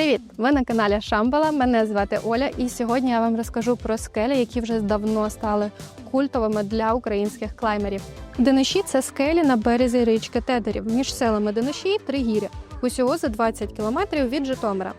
Привіт! Ви на каналі Шамбала. Мене звати Оля, і сьогодні я вам розкажу про скелі, які вже давно стали культовими для українських клаймерів. Дениші це скелі на березі річки Тедерів між селами Дениші і Тригір'я, усього за 20 кілометрів від Житомира.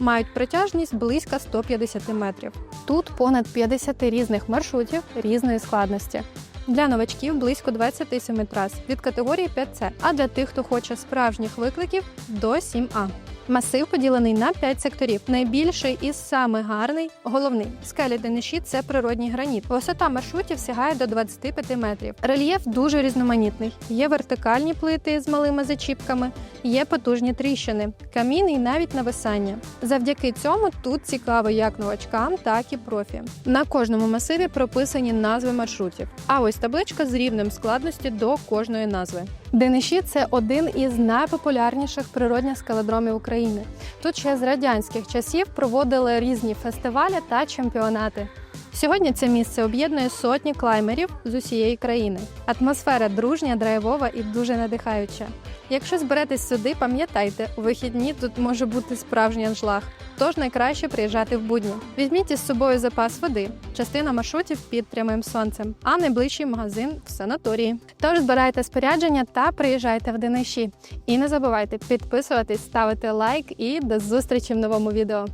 Мають протяжність близько 150 метрів. Тут понад 50 різних маршрутів різної складності. Для новачків близько 27 трас від категорії 5C, а для тих, хто хоче справжніх викликів до 7А. Масив поділений на 5 секторів. Найбільший і самий гарний головний скелі Дениші це природній граніт. Висота маршрутів сягає до 25 метрів. Рельєф дуже різноманітний. Є вертикальні плити з малими зачіпками, є потужні тріщини, каміни і навіть нависання. Завдяки цьому тут цікаво як новачкам, так і профі. На кожному масиві прописані назви маршрутів. А ось табличка з рівнем складності до кожної назви. Дениші це один із найпопулярніших природних скалодромів України. Тут ще з радянських часів проводили різні фестивалі та чемпіонати. Сьогодні це місце об'єднує сотні клаймерів з усієї країни. Атмосфера дружня, драйвова і дуже надихаюча. Якщо зберетесь сюди, пам'ятайте, у вихідні тут може бути справжній аншлаг. Тож найкраще приїжджати в будні. Візьміть із собою запас води, частина маршрутів під прямим сонцем, а найближчий магазин в санаторії. Тож збирайте спорядження та приїжджайте в Дениші. І не забувайте підписуватись, ставити лайк і до зустрічі в новому відео.